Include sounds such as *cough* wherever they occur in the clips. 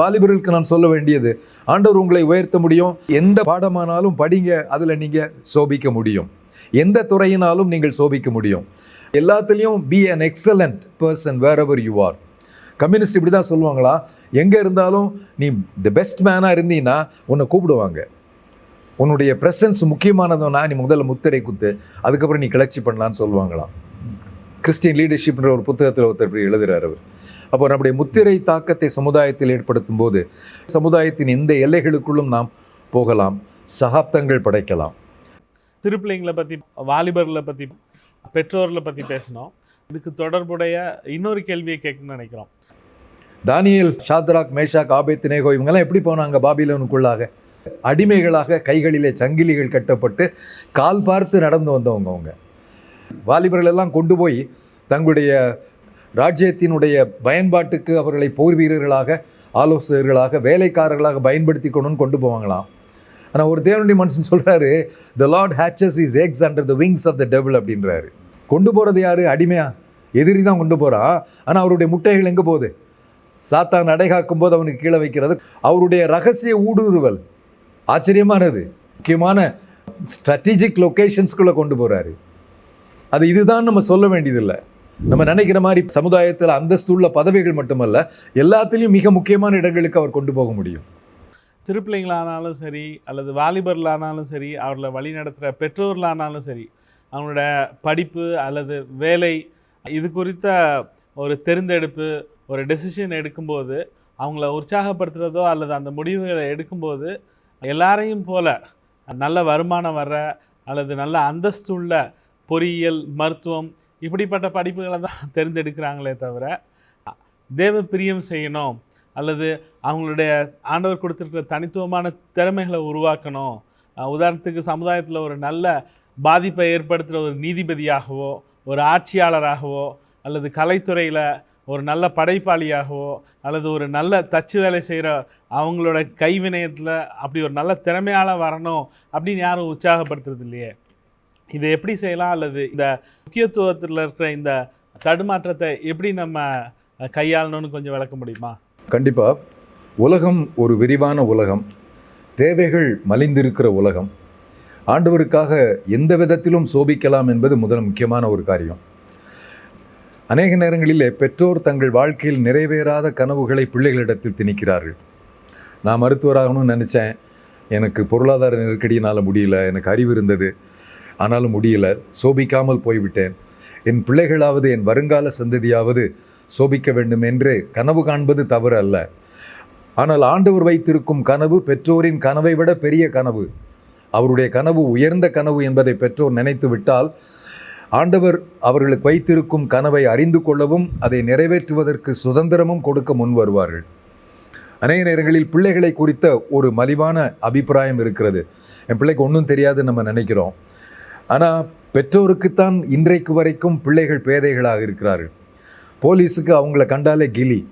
வாலிபர்களுக்கு நான் சொல்ல வேண்டியது ஆண்டவர் உங்களை உயர்த்த முடியும். எந்த பாடமானாலும் படிங்க அதில் நீங்கள் சோபிக்க முடியும். எந்த துறையினாலும் நீங்கள் சோபிக்க முடியும். எல்லாத்துலேயும் be an excellent person wherever you are communist இப்படி தான் சொல்லுவாங்களா? எங்கே இருந்தாலும் நீ தி பெஸ்ட் மேனாக இருந்தீங்கன்னா உன்னை கூப்பிடுவாங்க. உன்னுடைய ப்ரெசன்ஸ் முக்கியமானதுன்னா நீ முதல்ல முத்திரை குத்து அதுக்கப்புறம் நீ கிளர்ச்சி பண்ணலான்னு சொல்லுவாங்களாம். கிறிஸ்டின் லீடர்ஷிப்ன்ற ஒரு புத்தகத்தில் ஒருத்தர் இப்படி அவர். அப்போ நம்முடைய முத்திரை தாக்கத்தை சமுதாயத்தில் ஏற்படுத்தும் போது சமுதாயத்தின் எந்த எல்லைகளுக்குள்ளும் நாம் போகலாம் சகாப்தங்கள் படைக்கலாம். திருப்பிள்ளைங்களை பற்றி வாலிபர்களை பற்றி பெற்றோர்களை பற்றி பேசினோம். இதுக்கு தொடர்புடைய இன்னொரு கேள்வியை கேட்கணும்னு நினைக்கிறோம். தானியேல் ஷாத்ராக் மேஷாக் ஆபேத்நேகோ இவங்கெல்லாம் எப்படி போனாங்க பாபிலோனுக்குள்ளாக? அடிமைகளாக கைகளிலே சங்கிலிகள் கட்டப்பட்டு கால் பார்த்து நடந்து வந்தவங்க அவங்க. வாலிபர்கள் எல்லாம் கொண்டு போய் தங்களுடைய ராஜ்யத்தினுடைய பயன்பாட்டுக்கு அவர்களை போர் வீரர்களாக ஆலோசகர்களாக வேலைக்காரர்களாக பயன்படுத்தி கொண்டு கொண்டு போவாங்களாம். ஆனால் ஒரு தேவனுடைய மனுஷன் சொல்கிறாரு the Lord hatches his eggs under the wings of the devil அப்படின்றாரு. கொண்டு போகிறது யார்? அடிமையா? எதிரி தான் கொண்டு போகிறான் ஆனால் அவருடைய முட்டைகள் எங்கே போகுது? சாத்தான் அடைகாக்கும் போது அவனுக்கு கீழே வைக்கிறது. அவருடைய ரகசிய ஊடுருவல் ஆச்சரியமானது. முக்கியமான ஸ்ட்ராட்டஜிக் லொக்கேஷன்ஸ்குள்ளே கொண்டு போகிறாரு அது இதுதான் நம்ம சொல்ல வேண்டியதில்லை. நம்ம நினைக்கிற மாதிரி சமுதாயத்தில் அந்தஸ்துள்ள பதவிகள் மட்டுமல்ல எல்லாத்துலேயும் மிக முக்கியமான இடங்களுக்கு அவர் கொண்டு போக முடியும். திருப்பிள்ளைங்களானாலும் சரி அல்லது வாலிபர்களானாலும் சரி அவர்களை வழி நடத்துகிற பெற்றோர்களானாலும் சரி அவங்களோட படிப்பு அல்லது வேலை இது குறித்த ஒரு தெரிந்தெடுப்பு ஒரு டெசிஷன் எடுக்கும்போது அவங்கள உற்சாகப்படுத்துகிறதோ அல்லது அந்த முடிவுகளை எடுக்கும்போது எல்லாரையும் போல நல்ல வருமானம் வர்ற அல்லது நல்ல அந்தஸ்து உள்ள பொறியியல் மருத்துவம் இப்படிப்பட்ட படிப்புகளை தான் *laughs* தேர்ந்தெடுக்கிறாங்களே தவிர தேவ பிரியம் செய்யணும் அல்லது அவங்களுடைய ஆண்டவர் கொடுத்துருக்கிற தனித்துவமான திறமைகளை உருவாக்கணும். உதாரணத்துக்கு சமுதாயத்தில் ஒரு நல்ல பாதிப்பை ஏற்படுத்துகிற ஒரு நீதிபதியாகவோ ஒரு ஆட்சியாளராகவோ அல்லது கலைத்துறையில் ஒரு நல்ல படைப்பாளியாகவோ அல்லது ஒரு நல்ல தச்சு வேலை செய்கிற அவங்களோட கைவினயத்தில் அப்படி ஒரு நல்ல திறமையால் வரணும் அப்படின்னு யாரும் உற்சாகப்படுத்துறது இல்லையே. இதை எப்படி செய்யலாம்? அல்லது இந்த முக்கியத்துவத்தில் இருக்கிற இந்த தடுமாற்றத்தை எப்படி நம்ம கையாளணும்னு கொஞ்சம் விளக்க முடியுமா? கண்டிப்பாக உலகம் ஒரு விரிவான உலகம். தேவைகள் மலிந்திருக்கிற உலகம். ஆண்டவருக்காக எந்த விதத்திலும் சோபிக்கலாம் என்பது முதல் முக்கியமான ஒரு காரியம். அநேக நேரங்களிலே பெற்றோர் தங்கள் வாழ்க்கையில் நிறைவேறாத கனவுகளை பிள்ளைகளிடத்தில் திணிக்கிறார்கள். நான் மருத்துவராகணும்னு நினச்சேன். எனக்கு பொருளாதார நெருக்கடியினால் முடியல. எனக்கு அறிவு இருந்தது. ஆனாலும் முடியல. சோபிக்காமல் போய்விட்டேன். என் பிள்ளைகளாவது என் வருங்கால சந்ததியாவது சோபிக்க வேண்டும் என்று கனவு காண்பது தவறு அல்ல. ஆனால் ஆண்டவர் வைத்திருக்கும் கனவு பெற்றோரின் கனவை விட பெரிய கனவு. அவருடைய கனவு உயர்ந்த கனவு என்பதை பெற்றோர் நினைத்து விட்டால் ஆண்டவர் அவர்களுக்கு வைத்திருக்கும் கனவை அறிந்து கொள்ளவும் அதை நிறைவேற்றுவதற்கு சுதந்திரமும் கொடுக்க முன் வருவார்கள். அநேக நேரங்களில் பிள்ளைகளை குறித்த ஒரு மலிவான அபிப்பிராயம் இருக்கிறது. என் பிள்ளைக்கு ஒன்றும் தெரியாது நம்ம நினைக்கிறோம். ஆனால் பெற்றோருக்குத்தான் இன்றைக்கு வரைக்கும் பிள்ளைகள் பேதைகளாக இருக்கிறார்கள். போலீஸுக்கு அவங்கள கண்டாலே கிலி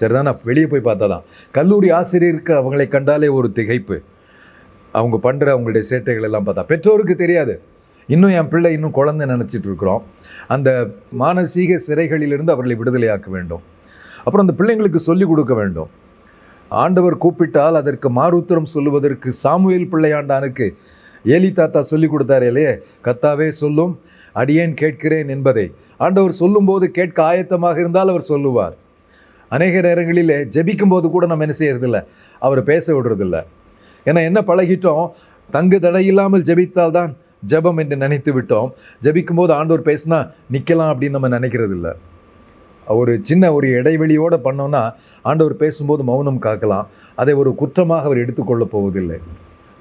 சரிதானா? வெளியே போய் பார்த்தா தான் கல்லூரி ஆசிரியருக்கு அவங்களை கண்டாலே ஒரு திகைப்பு. அவங்க பண்ணுற அவங்களுடைய சேட்டைகள் எல்லாம் பார்த்தா. பெற்றோருக்கு தெரியாது. இன்னும் என் பிள்ளை இன்னும் குழந்தை நினச்சிட்டு இருக்கிறோம். அந்த மானசீக சிறைகளிலிருந்து அவர்களை விடுதலையாக்க வேண்டும். அப்புறம் அந்த பிள்ளைங்களுக்கு சொல்லிக் கொடுக்க வேண்டும். ஆண்டவர் கூப்பிட்டால் அதற்கு மாறுத்திரம் சொல்லுவதற்கு சாமுவேல் பிள்ளையாண்டானுக்கு ஏலி தாத்தா சொல்லி கொடுத்தாரே இல்லையே? கத்தாவே சொல்லும் அடியேன் கேட்கிறேன் என்பதை. ஆண்டவர் சொல்லும்போது கேட்க ஆயத்தமாக இருந்தால் அவர் சொல்லுவார். அநேக நேரங்களிலே ஜெபிக்கும் போது கூட நம்ம என்ன செய்யறதில்ல? அவர் பேச விடுறதில்ல. ஏன்னா என்ன பழகிட்டோம்? தங்கு தடையில்லாமல் ஜெபித்தால் தான் ஜெபம் என்று நினைத்து விட்டோம். ஜெபிக்கும் போது ஆண்டவர் பேசினா நிற்கலாம் அப்படின்னு நம்ம நினைக்கிறதில்ல. ஒரு சின்ன ஒரு இடைவெளியோடு பண்ணோம்னா ஆண்டவர் பேசும்போது மௌனம் காக்கலாம். அதை ஒரு குற்றமாக அவர் எடுத்துக்கொள்ளப் போவதில்லை.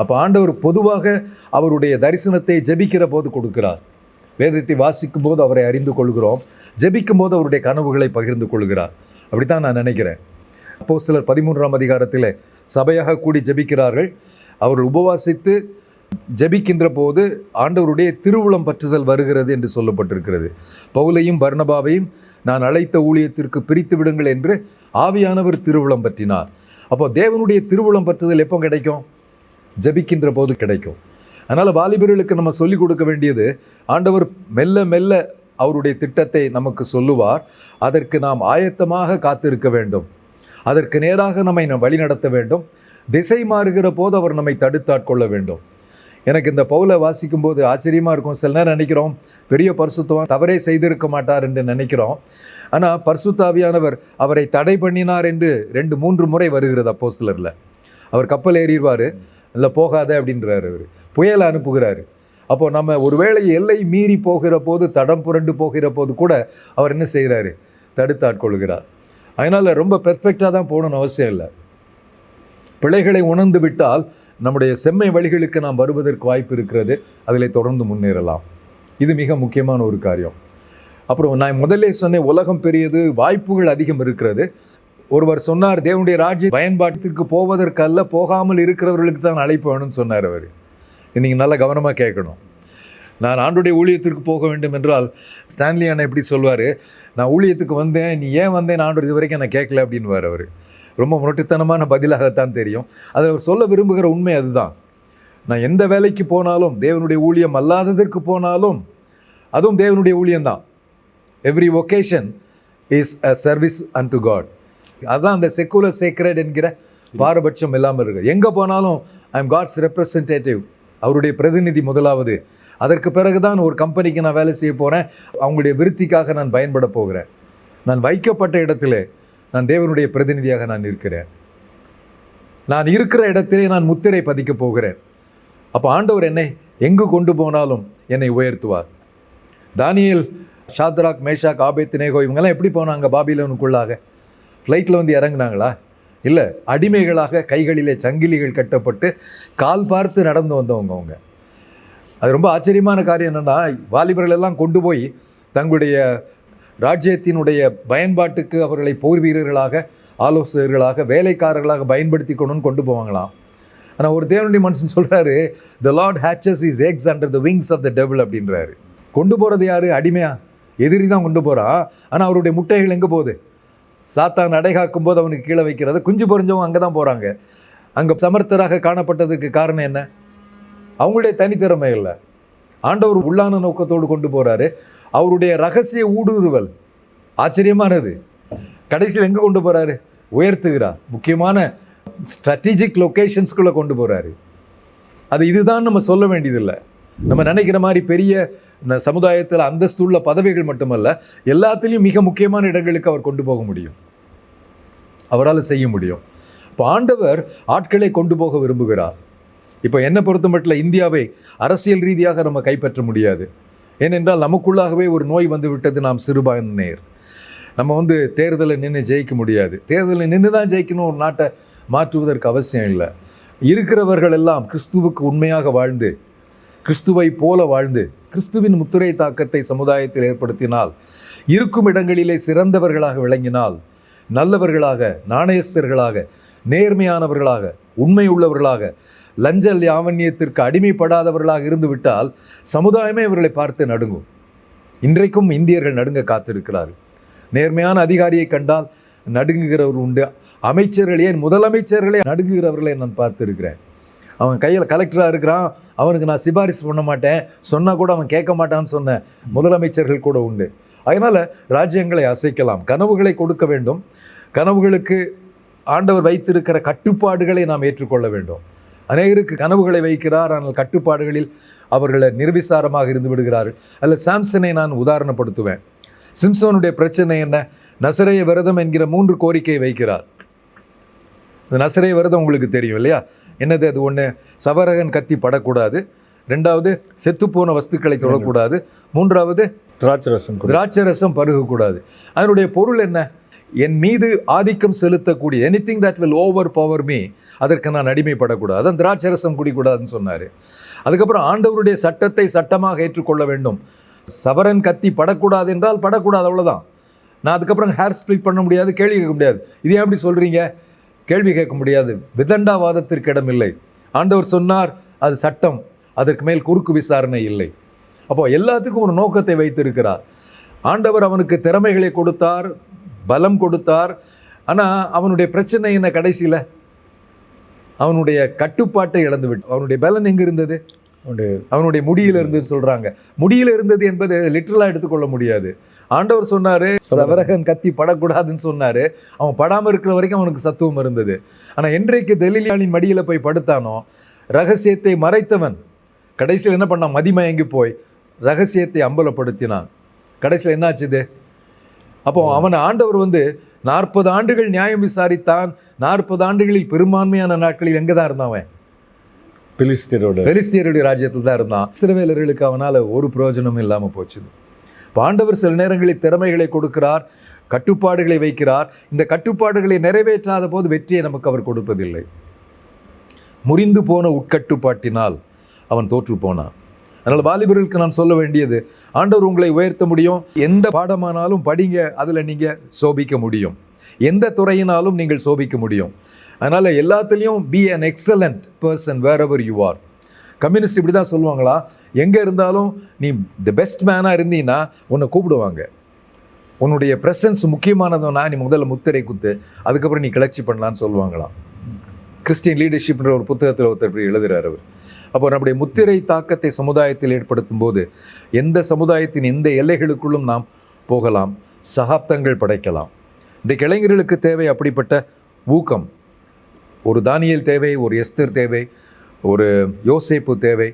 அப்போ ஆண்டவர் பொதுவாக அவருடைய தரிசனத்தை ஜபிக்கிற போது கொடுக்கிறார். வேதத்தை வாசிக்கும் போது அவரை அறிந்து கொள்கிறோம். ஜபிக்கும் போது அவருடைய கனவுகளை பகிர்ந்து கொள்கிறார். அப்படித்தான் நான் நினைக்கிறேன். அப்போ சிலர் பதிமூன்றாம் அதிகாரத்தில் சபையாக கூடி ஜெபிக்கிறார்கள். அவர்கள் உபவாசித்து ஜபிக்கின்ற போது ஆண்டவருடைய திருவுளம் பற்றுதல் வருகிறது என்று சொல்லப்பட்டிருக்கிறது. பவுலையும் பர்ணபாவையும் நான் அழைத்த ஊழியத்திற்கு பிரித்து விடுங்கள் என்று ஆவியானவர் திருவுளம் பற்றினார். அப்போ தேவனுடைய திருவுளம் பற்றுதல் எப்போ கிடைக்கும்? ஜெபிக்கின்ற போது கிடைக்கும். அதனால் வாலிபர்களுக்கு நம்ம சொல்லிக் கொடுக்க வேண்டியது ஆண்டவர் மெல்ல மெல்ல அவருடைய திட்டத்தை நமக்கு சொல்லுவார். அதற்கு நாம் ஆயத்தமாக காத்திருக்க வேண்டும். அதற்கு நேராக நம்மை நாம் வழிநடத்த வேண்டும். திசை மாறுகிற போது அவர் நம்மை தடுத்தாட்கொள்ள வேண்டும். எனக்கு இந்த பவுலை வாசிக்கும் போது ஆச்சரியமாக இருக்கும். சில நேரம் நினைக்கிறோம் பெரிய பரிசுத்தவன் தவறே செய்திருக்க மாட்டார் என்று நினைக்கிறோம். ஆனால் பரிசுத்தாவியானவர் அவரை தடை பண்ணினார் என்று ரெண்டு மூன்று முறை வருகிறது அப்போ சிலரில் அவர் கப்பல் ஏறிடுவார். இல்லை போகாத அப்படின்றாரு அவர். புயலை அனுப்புகிறாரு. அப்போ நம்ம ஒருவேளை எல்லை மீறி போகிற போது தடம் புரண்டு போகிற போது கூட அவர் என்ன செய்கிறாரு? தடுத்து ஆட்கொள்கிறார் அதனால் ரொம்ப பெர்ஃபெக்டாக தான் போகணும்னு அவசியம் இல்லை. பிழைகளை உணர்ந்து விட்டால் நம்முடைய செம்மை வழிகளுக்கு நாம் வருவதற்கு வாய்ப்பு இருக்கிறது. அதில் தொடர்ந்து முன்னேறலாம். இது மிக முக்கியமான ஒரு காரியம். அப்புறம் நான் முதல்ல சொன்னேன் உலகம் பெரியது வாய்ப்புகள் அதிகம் இருக்கிறது. ஒருவர் சொன்னார் தேவனுடைய ராஜ்ய பயன்பாட்டிற்கு போவதற்கல்ல போகாமல் இருக்கிறவர்களுக்கு தான் அழைப்பு வேணும்னு சொன்னார் அவர். நீங்கள் நல்லா கவனமாக கேட்கணும். நான் ஆண்டுடைய ஊழியத்திற்கு போக வேண்டும் என்றால் ஸ்டான்லி அண்ணன் எப்படி சொல்வார் நான் ஊழியத்துக்கு வந்தேன் நீ ஏன் வந்தேன் ஆண்டு இது வரைக்கும் நான் கேட்கல அப்படின்னுவார் அவர். ரொம்ப முரட்டுத்தனமான பதிலாகத்தான் தெரியும். அதில் அவர் சொல்ல விரும்புகிற உண்மை அதுதான். நான் எந்த வேலைக்கு போனாலும் தேவனுடைய ஊழியம் அல்லாததற்கு போனாலும் அதுவும் தேவனுடைய ஊழியம்தான். Every vocation is a service unto God அதுதான் அந்த செக்குலர் சேக்ரட் என்கிற பாரபட்சம் இல்லாமல் இருக்கு. எங்கே போனாலும் ஐ எம் காட்ஸ் ரெப்ரசன்டேட்டிவ் அவருடைய பிரதிநிதி முதலாவது. அதற்கு பிறகு தான் ஒரு கம்பெனிக்கு நான் வேலை செய்ய போகிறேன் அவங்களுடைய விருத்திக்காக நான் பயன்பட போகிறேன். நான் வைக்கப்பட்ட இடத்துல நான் தேவனுடைய பிரதிநிதியாக நான் இருக்கிறேன் நான் இருக்கிற இடத்திலே நான் முத்திரை பதிக்கப் போகிறேன். அப்போ ஆண்டவர் என்னை எங்கு கொண்டு போனாலும் என்னை உயர்த்துவார். Daniel Shadrach Meshach Abednego இவங்கெல்லாம் எப்படி போனாங்க பாபிலோனுக்குள்ளாக? ஃப்ளைட்டில் வந்து இறங்குனாங்களா? இல்லை அடிமைகளாக கைகளிலே சங்கிலிகள் கட்டப்பட்டு கால் பார்த்து நடந்து வந்தவங்க அவங்க. அது ரொம்ப ஆச்சரியமான காரியம் என்னென்னா வாலிபர்கள் எல்லாம் கொண்டு போய் தங்களுடைய ராஜ்யத்தினுடைய பயன்பாட்டுக்கு அவர்களை போர் வீரர்களாக ஆலோசகர்களாக வேலைக்காரர்களாக பயன்படுத்திக்கணும்னு கொண்டு போவாங்களாம். ஆனால் ஒரு தேவனுடைய மனுஷன் சொல்கிறாரு the Lord hatches his eggs under the wings of the devil அப்படின்றாரு. கொண்டு போகிறது யார்? அடிமையா? எதிரி தான் கொண்டு போகிறா ஆனால் அவருடைய முட்டைகள் எங்கே போகுது? சாத்தான் நடைகாக்கும் போது அவனுக்கு கீழே வைக்கிறது. குஞ்சு பொறிஞ்சவங்க அங்கே தான் போகிறாங்க அங்கே சமர்த்தராக காணப்பட்டதுக்கு காரணம் என்ன? அவங்களுடைய தனித்திறமை இல்லை. ஆண்டவர் உள்ளான நோக்கத்தோடு கொண்டு போகிறாரு அவருடைய ரகசிய ஊடுருவல் ஆச்சரியமானது. கடைசியில் எங்கே கொண்டு போகிறாரு உயர்த்துகிறார் முக்கியமான ஸ்ட்ராட்டஜிக் லொக்கேஷன்ஸ்குள்ளே கொண்டு போகிறாரு அது இதுதான் நம்ம சொல்ல வேண்டியதில்லை. நம்ம நினைக்கிற மாதிரி பெரிய இந்த சமுதாயத்தில் அந்தஸ்துள்ள பதவிகள் மட்டுமல்ல எல்லாத்துலேயும் மிக முக்கியமான இடங்களுக்கு அவர் கொண்டு போக முடியும். அவரால் செய்ய முடியும். இப்போ ஆண்டவர் ஆட்களை கொண்டு போக விரும்புகிறார். இப்போ என்னை பொறுத்த மட்டும் இந்தியாவை அரசியல் ரீதியாக நம்ம கைப்பற்ற முடியாது. ஏனென்றால் நமக்குள்ளாகவே ஒரு நோய் வந்து விட்டது நாம் சிறுபான்மையினர் நம்ம வந்து தேர்தலில் நின்று ஜெயிக்க முடியாது. தேர்தலில் நின்று தான் ஜெயிக்கணும் ஒரு நாட்டை மாற்றுவதற்கு அவசியம் இல்லை. இருக்கிறவர்கள் எல்லாம் கிறிஸ்துவுக்கு உண்மையாக வாழ்ந்து கிறிஸ்துவை போல வாழ்ந்து கிறிஸ்துவின் முத்திரை தாக்கத்தை சமுதாயத்தில் ஏற்படுத்தினால் இருக்கும் இடங்களிலே சிறந்தவர்களாக விளங்கினால் நல்லவர்களாக நாணயஸ்தர்களாக நேர்மையானவர்களாக உண்மை உள்ளவர்களாக லஞ்ச யாவண்யத்திற்கு அடிமைப்படாதவர்களாக இருந்துவிட்டால் சமுதாயமே இவர்களை பார்த்து நடுங்கும். இன்றைக்கும் இந்தியர்கள் நடுங்க காத்திருக்கிறார்கள். நேர்மையான அதிகாரியை கண்டால் நடுங்குகிறவர் உண்டு. அமைச்சர்கள் ஏன் முதலமைச்சர்களே நடுங்குகிறவர்களை நான் பார்த்துருக்கிறேன். அவன் கையில் கலெக்டராக இருக்கிறான் அவனுக்கு நான் சிபாரிசு பண்ண மாட்டேன். சொன்னால் கூட அவன் கேட்க மாட்டான்னு சொன்ன முதலமைச்சர்கள் கூட உண்டு. அதனால் ராஜ்யங்களை அசைக்கலாம். கனவுகளை கொடுக்க வேண்டும். கனவுகளுக்கு ஆண்டவர் வைத்திருக்கிற கட்டுப்பாடுகளை நாம் ஏற்றுக்கொள்ள வேண்டும். அநேகருக்கு கனவுகளை வைக்கிறார். ஆனால் கட்டுப்பாடுகளில் அவர்களை நிர்விசாரமாக இருந்து விடுகிறார்கள் அதில் சாம்சனை நான் உதாரணப்படுத்துவேன். சிம்சோனுடைய பிரச்சனை என்ன? நசரைய விரதம் என்கிற மூன்று கோரிக்கையை வைக்கிறார். இந்த நசரைய விரதம் உங்களுக்கு தெரியும் இல்லையா? என்னது அது ஒன்று சவரகன் கத்தி படக்கூடாது. ரெண்டாவது செத்துப்போன வஸ்துக்களை தொடக்கூடாது. மூன்றாவது திராட்சரசம் கொடு. திராட்சை ரசம் பருகக்கூடாது. அதனுடைய பொருள் என்ன? என் மீது ஆதிக்கம் செலுத்தக்கூடிய anything that will overpower me அதற்கு நான் அடிமைப்படக்கூடாது. அதான் திராட்சை ரசம் குடிக்கூடாதுன்னு சொன்னார். அதுக்கப்புறம் ஆண்டவருடைய சட்டத்தை சட்டமாக ஏற்றுக்கொள்ள வேண்டும். சவரன் கத்தி படக்கூடாது என்றால் படக்கூடாது அவ்வளவுதான். நான் அதுக்கப்புறம் ஹேர் ஸ்ப்ளிட் பண்ண முடியாது கேள்வி கேட்க முடியாது. இது ஏன் அப்படி சொல்கிறீங்க கேள்வி கேட்க முடியாது. விதண்டாவாதத்திற்கு இடமில்லை ஆண்டவர் சொன்னார் அது சட்டம். அதற்கு மேல் குறுக்கு விசாரணை இல்லை. அப்போ எல்லாத்துக்கும் ஒரு நோக்கத்தை வைத்திருக்கிறார். ஆண்டவர் அவனுக்கு திறமைகளை கொடுத்தார் பலம் கொடுத்தார். ஆனால் அவனுடைய பிரச்சனை என்ன கடைசியில்? அவனுடைய கட்டுப்பாட்டை இழந்து விட்டு அவனுடைய பலன் எங்கே இருந்தது? அவனுடைய அவனுடைய முடியில இருந்தது சொல்றாங்க. முடியில இருந்தது என்பது லிட்டரலாக எடுத்துக்கொள்ள முடியாது. ஆண்டவர் சொன்னாரு சவரகன் கத்தி படக்கூடாதுன்னு சொன்னாரு. அவன் படாம இருக்கிற வரைக்கும் அவனுக்கு சத்துவம் இருந்தது. ஆனா என்றைக்கு தெலிலியாளின் மடியில போய் படுத்தானோ ரகசியத்தை மறைத்தவன். கடைசியில் என்ன பண்ணான்? மதிமயங்கி போய் ரகசியத்தை அம்பலப்படுத்தினான். கடைசியில் என்னாச்சுது அப்போ அவன் ஆண்டவர் வந்து நாற்பது ஆண்டுகள் நியாயம் விசாரித்தான். நாற்பது ஆண்டுகளில் பெரும்பான்மையான நாட்களில் எங்கே தான் இருந்தான் அவன்? பிலிஸ்தீனோட பெலிஸ்தியருடைய ராஜ்யத்தில் தான் இருந்தான். இஸ்ரவேலர்களுக்கு அவனால ஒரு பிரயோஜனமும் இல்லாம போச்சு இப்ப ஆண்டவர் சில நேரங்களில் திறமைகளை கொடுக்கிறார் கட்டுப்பாடுகளை வைக்கிறார். இந்த கட்டுப்பாடுகளை நிறைவேற்றாத போது வெற்றியை நமக்கு அவர் கொடுப்பதில்லை. முறிந்து போன உட்கட்டுப்பாட்டினால் அவன் தோற்று போனான். அதனால் வாலிபர்களுக்கு நான் சொல்ல வேண்டியது ஆண்டவர் உங்களை உயர்த்த முடியும். எந்த பாடமானாலும் படிங்க அதில் நீங்கள் சோபிக்க முடியும். எந்த துறையினாலும் நீங்கள் சோபிக்க முடியும். அதனால் எல்லாத்துலேயும் be an excellent person wherever you are communist இப்படி தான் சொல்லுவாங்களா? எங்கே இருந்தாலும் நீ தி பெஸ்ட் மேனாக இருந்தீன்னா உன்னை கூப்பிடுவாங்க. உன்னுடைய ப்ரெசன்ஸ் முக்கியமானதுன்னா நீ முதல்ல முத்திரை குத்து அதுக்கப்புறம் நீ கிளர்ச்சி பண்ணலான்னு சொல்லுவாங்களாம். கிறிஸ்டியன் லீடர்ஷிப்ன்ற ஒரு புத்தகத்தில் ஒருத்தர் இப்படி எழுதுகிறார் அவர். அப்போ நம்முடைய முத்திரை தாக்கத்தை சமுதாயத்தில் ஏற்படுத்தும் போது எந்த சமுதாயத்தின் எந்த எல்லைகளுக்குள்ளும் நாம் போகலாம் சகாப்தங்கள் படைக்கலாம். இந்த இளைஞர்களுக்கு தேவை அப்படிப்பட்ட ஊக்கம். ஒரு தானியல் தேவை ஒரு எஸ்தர் தேவை ஒரு யோசேப்பு தேவை.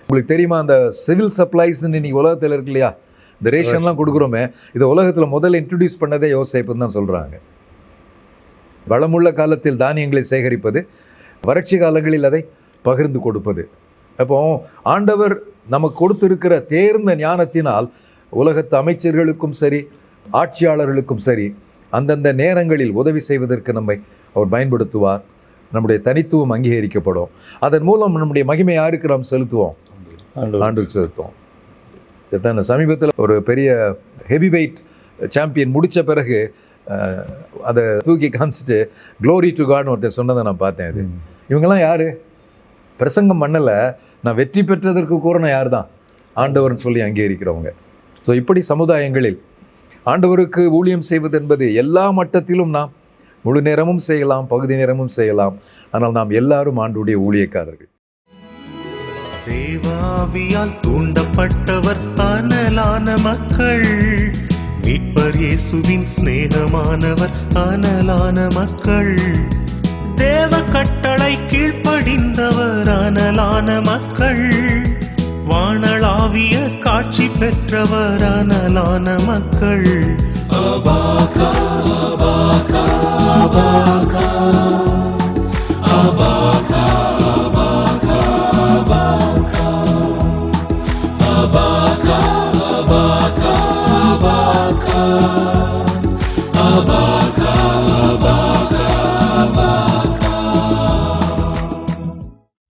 உங்களுக்கு தெரியுமா அந்த சிவில் சப்ளைஸ்ன்னு இன்னைக்கு உலகத்தில் இருக்கு இல்லையா? இந்த ரேஷன்லாம் கொடுக்குறோமே இதை உலகத்தில் முதல்ல இன்ட்ரடியூஸ் பண்ணதே யோசேப்புன்னு தான் சொல்கிறாங்க வளமுள்ள காலத்தில் தானியங்களை சேகரிப்பது வறட்சி காலங்களில் அதை பகிர்ந்து கொடுப்பது. அப்போ ஆண்டவர் நமக்கு கொடுத்திருக்கிற தேர்ந்த ஞானத்தினால் உலகத்து அமைச்சர்களுக்கும் சரி ஆட்சியாளர்களுக்கும் சரி அந்தந்த நேரங்களில் உதவி செய்வதற்கு நம்மை அவர் பயன்படுத்துவார். நம்முடைய தனித்துவம் அங்கீகரிக்கப்படும். அதன் மூலம் நம்முடைய மகிமை யாருக்கு நாம் செலுத்துவோம். ஆண்டுக்கு செலுத்துவோம். இதுதான் சமீபத்தில் ஒரு பெரிய ஹெவி வெயிட் சாம்பியன் முடித்த பிறகு அதை தூக்கி காமிச்சிட்டு க்ளோரி டு காட்னு ஒருத்தர் சொன்னதை நான் பார்த்தேன் ம். இவங்கெல்லாம் யாரு? பிரசங்கம் பண்ணலை. நான் வெற்றி பெற்றதற்கு கூறணும் யார் தான் ஆண்டவர்னு சொல்லி அங்கீகரிக்கிறவங்க. ஸோ இப்படி சமுதாயங்களில் ஆண்டவருக்கு ஊழியம் செய்வது என்பது எல்லா மட்டத்திலும் நாம் முழு நேரமும் செய்யலாம் பகுதி நேரமும் செய்யலாம். ஆனால் நாம் எல்லாரும் ஆண்டுடைய ஊழியக்காரர்கள். தேவாவியால் தூண்டப்பட்டவர் அனலான மக்கள். மீட்பர் இயேசுவின் சிநேகமானவர் அனலான மக்கள். தேவ கட்டளை கீழ்ப்படிந்தவர் அனலான மக்கள். வானளாவிய காட்சி பெற்றவர் அனலான மக்கள். அபாகா அபாகா அபாகா.